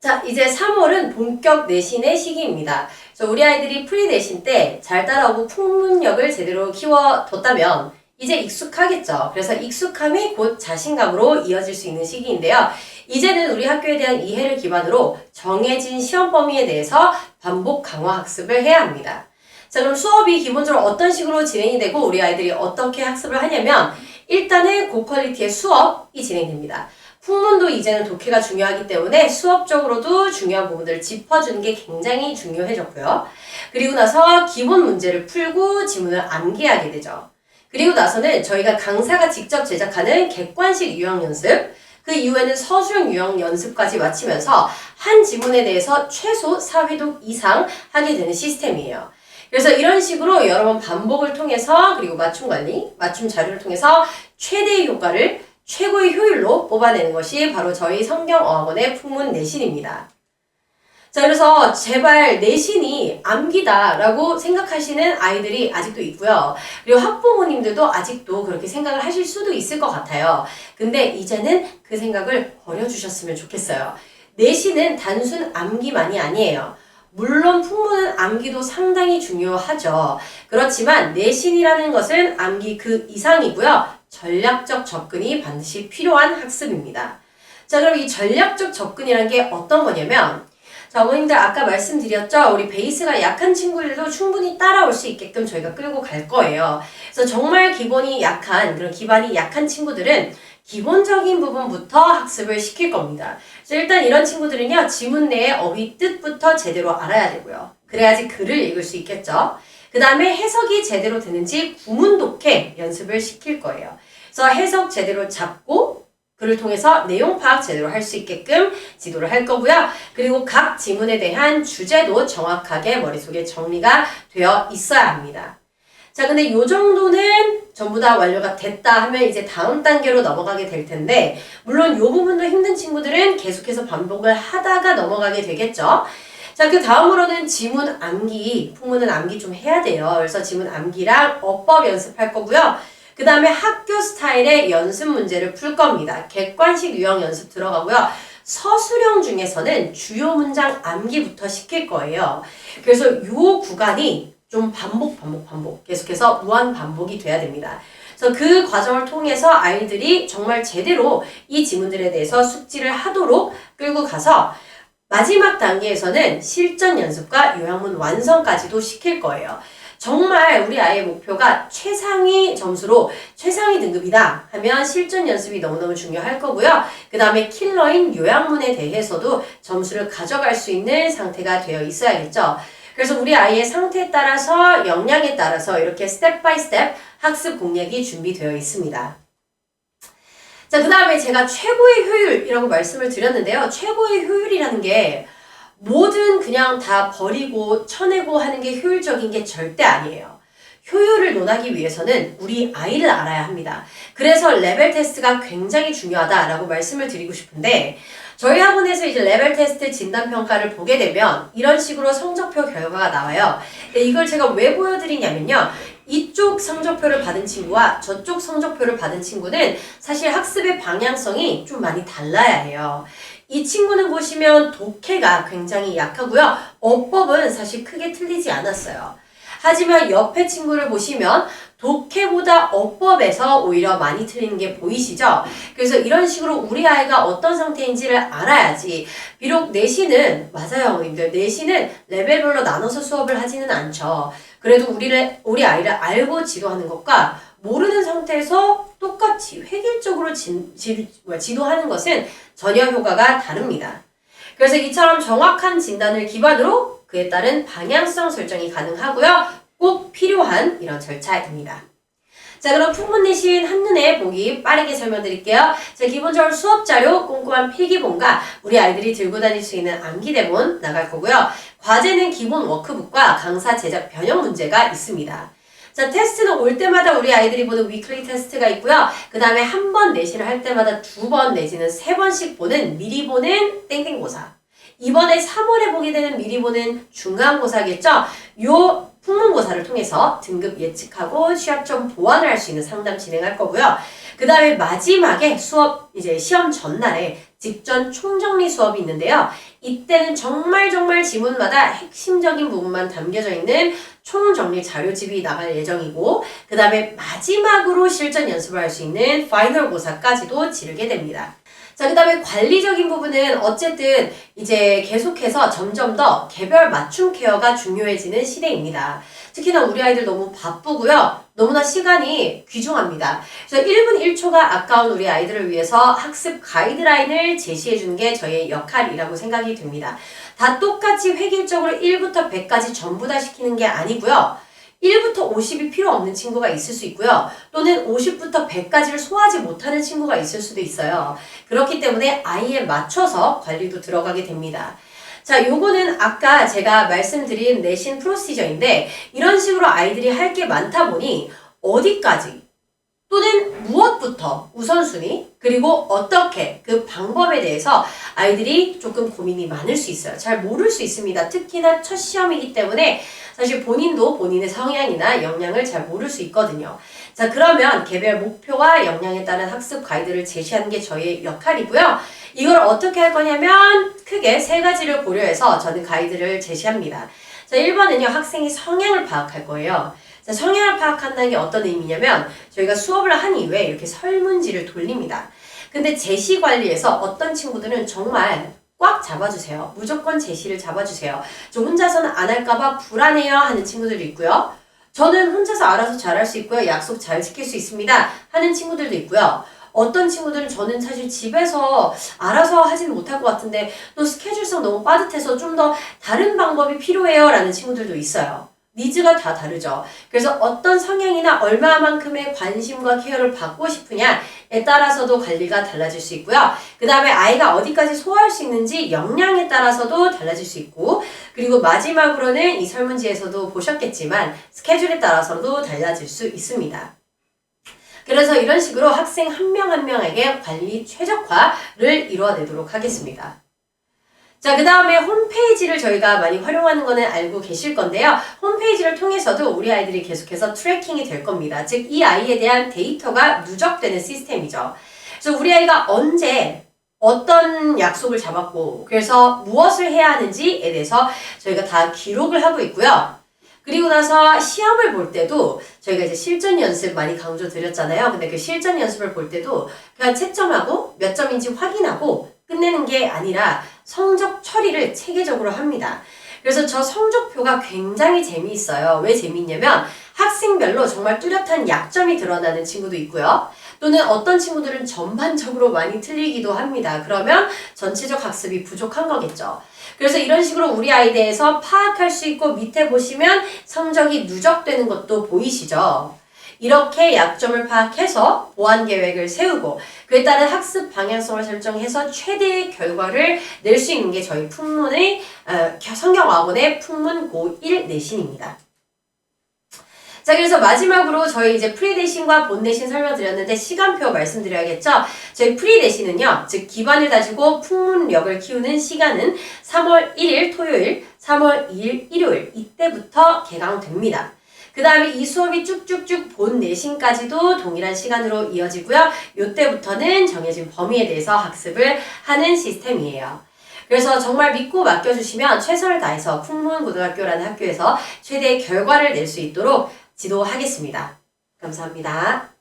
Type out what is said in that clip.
자, 이제 3월은 본격 내신의 시기입니다. 그래서 우리 아이들이 프리 내신 때 잘 따라오고 풍문력을 제대로 키워뒀다면 이제 익숙하겠죠. 그래서 익숙함이 곧 자신감으로 이어질 수 있는 시기인데요. 이제는 우리 학교에 대한 이해를 기반으로 정해진 시험 범위에 대해서 반복 강화 학습을 해야 합니다. 자, 그럼 수업이 기본적으로 어떤 식으로 진행이 되고 우리 아이들이 어떻게 학습을 하냐면 일단은 고퀄리티의 수업이 진행됩니다. 풍문도 이제는 독해가 중요하기 때문에 수업적으로도 중요한 부분들을 짚어주는 게 굉장히 중요해졌고요. 그리고 나서 기본 문제를 풀고 지문을 암기하게 되죠. 그리고 나서는 저희가 강사가 직접 제작하는 객관식 유형 연습, 그 이후에는 서술형 유형 연습까지 마치면서 한 지문에 대해서 최소 4회독 이상 하게 되는 시스템이에요. 그래서 이런 식으로 여러 번 반복을 통해서 그리고 맞춤 관리, 맞춤 자료를 통해서 최대의 효과를 최고의 효율로 뽑아내는 것이 바로 저희 성경어학원의 풍문 내신입니다. 자, 그래서 제발 내신이 암기다라고 생각하시는 아이들이 아직도 있고요. 그리고 학부모님들도 아직도 그렇게 생각을 하실 수도 있을 것 같아요. 근데 이제는 그 생각을 버려주셨으면 좋겠어요. 내신은 단순 암기만이 아니에요. 물론 풍문은 암기도 상당히 중요하죠. 그렇지만 내신이라는 것은 암기 그 이상이고요. 전략적 접근이 반드시 필요한 학습입니다. 자, 그럼 이 전략적 접근이란 게 어떤 거냐면 자, 어머님들 아까 말씀드렸죠? 우리 베이스가 약한 친구들도 충분히 따라올 수 있게끔 저희가 끌고 갈 거예요. 그래서 정말 기본이 약한, 그런 기반이 약한 친구들은 기본적인 부분부터 학습을 시킬 겁니다. 그래서 일단 이런 친구들은요, 지문 내의 어휘 뜻부터 제대로 알아야 되고요. 그래야지 글을 읽을 수 있겠죠. 그 다음에 해석이 제대로 되는지 구문 독해 연습을 시킬 거예요. 그래서 해석 제대로 잡고 그를 통해서 내용 파악 제대로 할 수 있게끔 지도를 할 거고요. 그리고 각 지문에 대한 주제도 정확하게 머릿속에 정리가 되어 있어야 합니다. 자, 근데 요 정도는 전부 다 완료가 됐다 하면 이제 다음 단계로 넘어가게 될 텐데, 물론 요 부분도 힘든 친구들은 계속해서 반복을 하다가 넘어가게 되겠죠. 자, 그 다음으로는 지문 암기, 풍문은 암기 좀 해야 돼요. 그래서 지문 암기랑 어법 연습할 거고요. 그 다음에 학교 스타일의 연습 문제를 풀 겁니다. 객관식 유형 연습 들어가고요. 서술형 중에서는 주요 문장 암기부터 시킬 거예요. 그래서 이 구간이 좀 반복, 반복, 반복. 계속해서 무한 반복이 돼야 됩니다. 그래서 그 과정을 통해서 아이들이 정말 제대로 이 지문들에 대해서 숙지를 하도록 끌고 가서 마지막 단계에서는 실전 연습과 요양문 완성까지도 시킬 거예요. 정말 우리 아이의 목표가 최상위 점수로 최상위 등급이다 하면 실전 연습이 너무너무 중요할 거고요. 그 다음에 킬러인 요양문에 대해서도 점수를 가져갈 수 있는 상태가 되어 있어야겠죠. 그래서 우리 아이의 상태에 따라서 역량에 따라서 이렇게 스텝 바이 스텝 학습 공략이 준비되어 있습니다. 자, 그 다음에 제가 최고의 효율이라고 말씀을 드렸는데요. 최고의 효율이라는 게 뭐든 그냥 다 버리고 쳐내고 하는 게 효율적인 게 절대 아니에요. 효율을 논하기 위해서는 우리 아이를 알아야 합니다. 그래서 레벨 테스트가 굉장히 중요하다라고 말씀을 드리고 싶은데 저희 학원에서 이제 레벨 테스트 진단 평가를 보게 되면 이런 식으로 성적표 결과가 나와요. 근데 이걸 제가 왜 보여드리냐면요. 이쪽 성적표를 받은 친구와 저쪽 성적표를 받은 친구는 사실 학습의 방향성이 좀 많이 달라야 해요. 이 친구는 보시면 독해가 굉장히 약하고요. 어법은 사실 크게 틀리지 않았어요. 하지만 옆에 친구를 보시면 독해보다 어법에서 오히려 많이 틀리는 게 보이시죠? 그래서 이런 식으로 우리 아이가 어떤 상태인지를 알아야지. 비록 내신은, 맞아요, 어머님들. 내신은 레벨별로 나눠서 수업을 하지는 않죠. 그래도 우리를, 우리 아이를 알고 지도하는 것과 모르는 상태에서 똑같이 획일적으로 지, 지, 지도하는 것은 전혀 효과가 다릅니다. 그래서 이처럼 정확한 진단을 기반으로 그에 따른 방향성 설정이 가능하고요. 꼭 필요한 이런 절차입니다. 자, 그럼 풍문 내신 한눈에 보기 빠르게 설명드릴게요. 자, 기본적으로 수업 자료, 꼼꼼한 필기본과 우리 아이들이 들고 다닐 수 있는 암기 대본 나갈 거고요. 과제는 기본 워크북과 강사 제작 변형 문제가 있습니다. 자, 테스트는 올 때마다 우리 아이들이 보는 위클리 테스트가 있고요. 그 다음에 한 번 내신을 할 때마다 두 번 내지는 세 번씩 보는 미리 보는 땡땡고사. 이번에 3월에 보게 되는 미리 보는 중간고사겠죠? 요 풍문고사를 통해서 등급 예측하고 취약점 보완을 할 수 있는 상담 진행할 거고요. 그 다음에 마지막에 수업, 이제 시험 전날에 직전 총정리 수업이 있는데요. 이때는 정말 정말 지문마다 핵심적인 부분만 담겨져 있는 총정리 자료집이 나갈 예정이고 그 다음에 마지막으로 실전 연습을 할 수 있는 파이널 고사까지도 치르게 됩니다. 자, 그 다음에 관리적인 부분은 어쨌든 이제 계속해서 점점 더 개별 맞춤 케어가 중요해지는 시대입니다. 특히나 우리 아이들 너무 바쁘고요. 너무나 시간이 귀중합니다. 그래서 1분 1초가 아까운 우리 아이들을 위해서 학습 가이드라인을 제시해 주는 게 저희의 역할이라고 생각이 듭니다. 다 똑같이 획일적으로 1부터 100까지 전부 다 시키는 게 아니고요. 1부터 50이 필요 없는 친구가 있을 수 있고요. 또는 50부터 100까지를 소화하지 못하는 친구가 있을 수도 있어요. 그렇기 때문에 아이에 맞춰서 관리도 들어가게 됩니다. 자, 요거는 아까 제가 말씀드린 내신 프로시저인데 이런 식으로 아이들이 할 게 많다 보니 어디까지 또는 무엇부터 우선순위 그리고 어떻게 그 방법에 대해서 아이들이 조금 고민이 많을 수 있어요. 잘 모를 수 있습니다. 특히나 첫 시험이기 때문에 사실 본인도 본인의 성향이나 역량을 잘 모를 수 있거든요. 자, 그러면 개별 목표와 역량에 따른 학습 가이드를 제시하는 게 저희의 역할이고요. 이걸 어떻게 할 거냐면 크게 세 가지를 고려해서 저는 가이드를 제시합니다. 자, 1번은요, 학생이 성향을 파악할 거예요. 자, 성향을 파악한다는 게 어떤 의미냐면 저희가 수업을 한 이후에 이렇게 설문지를 돌립니다. 근데 제시 관리에서 어떤 친구들은 정말 꽉 잡아주세요. 무조건 제시를 잡아주세요. 저 혼자서는 안 할까봐 불안해요 하는 친구들도 있고요. 저는 혼자서 알아서 잘할 수 있고요. 약속 잘 지킬 수 있습니다 하는 친구들도 있고요. 어떤 친구들은 저는 사실 집에서 알아서 하지는 못할 것 같은데 또 스케줄상 너무 빠듯해서 좀 더 다른 방법이 필요해요 라는 친구들도 있어요. 니즈가 다 다르죠. 그래서 어떤 성향이나 얼마만큼의 관심과 케어를 받고 싶으냐에 따라서도 관리가 달라질 수 있고요. 그 다음에 아이가 어디까지 소화할 수 있는지 역량에 따라서도 달라질 수 있고, 그리고 마지막으로는 이 설문지에서도 보셨겠지만 스케줄에 따라서도 달라질 수 있습니다. 그래서 이런 식으로 학생 한 명한 명에게 관리 최적화를 이루어내도록 하겠습니다. 자, 그 다음에 홈페이지를 저희가 많이 활용하는 거는 알고 계실 건데요. 홈페이지를 통해서도 우리 아이들이 계속해서 트래킹이 될 겁니다. 즉, 이 아이에 대한 데이터가 누적되는 시스템이죠. 그래서 우리 아이가 언제 어떤 약속을 잡았고, 그래서 무엇을 해야 하는지에 대해서 저희가 다 기록을 하고 있고요. 그리고 나서 시험을 볼 때도 저희가 이제 실전 연습 많이 강조 드렸잖아요. 근데 그 실전 연습을 볼 때도 그냥 채점하고 몇 점인지 확인하고 끝내는 게 아니라 성적 처리를 체계적으로 합니다. 그래서 저 성적표가 굉장히 재미있어요. 왜 재미있냐면 학생별로 정말 뚜렷한 약점이 드러나는 친구도 있고요. 또는 어떤 친구들은 전반적으로 많이 틀리기도 합니다. 그러면 전체적 학습이 부족한 거겠죠. 그래서 이런 식으로 우리 아이에 대해서 파악할 수 있고 밑에 보시면 성적이 누적되는 것도 보이시죠? 이렇게 약점을 파악해서 보완 계획을 세우고 그에 따른 학습 방향성을 설정해서 최대의 결과를 낼 수 있는 게 저희 풍문의 어, 성경학원의 풍문 고1 내신입니다. 자, 그래서 마지막으로 저희 이제 프리 대신과 본 대신 설명드렸는데 시간표 말씀드려야겠죠? 저희 프리 대신은요, 즉 기반을 다지고 풍문력을 키우는 시간은 3월 1일 토요일, 3월 2일 일요일 이때부터 개강됩니다. 그 다음에 이 수업이 쭉쭉쭉 본 내신까지도 동일한 시간으로 이어지고요. 이때부터는 정해진 범위에 대해서 학습을 하는 시스템이에요. 그래서 정말 믿고 맡겨주시면 최선을 다해서 풍문고등학교라는 학교에서 최대의 결과를 낼 수 있도록 지도하겠습니다. 감사합니다.